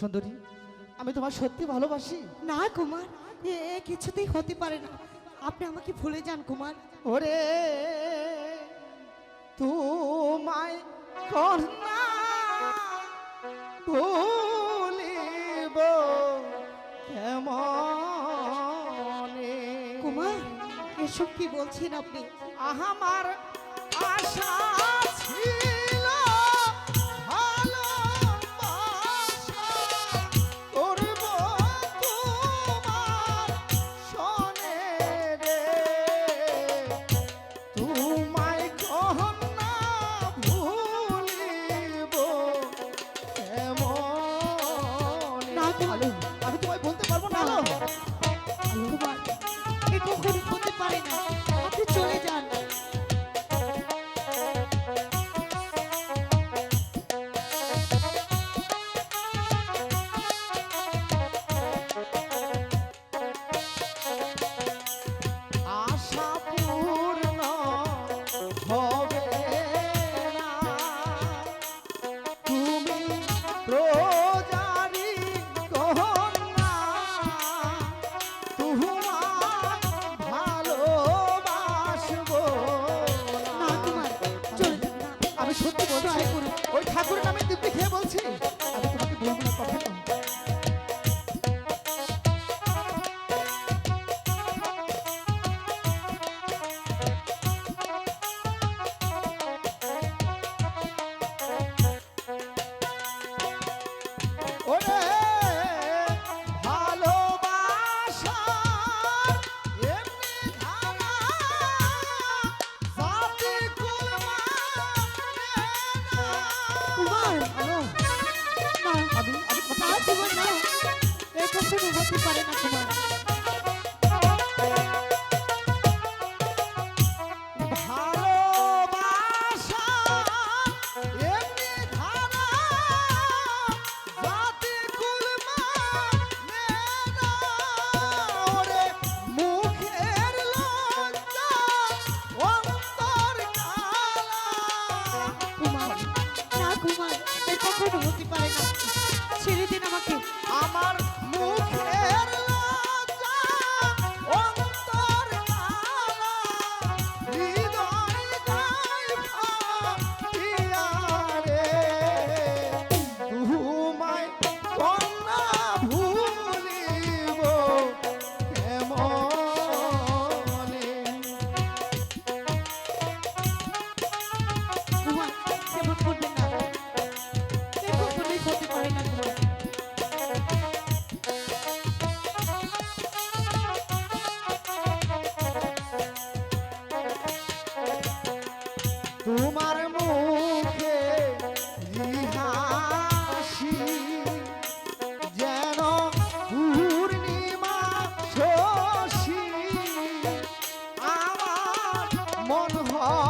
সুন্দরী আমি তোমার সত্যি ভালোবাসি। না কুমার এ কিছুতেই হতে পারে না। আপনি আমাকে ভুলে যান কুমার। ওরে তোমায় কন্যা ভুলিব কেমন? কুমার এসব কি বলছেন আপনি? আহামার আশা আছে ঠাকুর ওই ঠাকুর নামে দিব্যি খেয়ে বলছি হতে পারে না তোমার। মন হয়।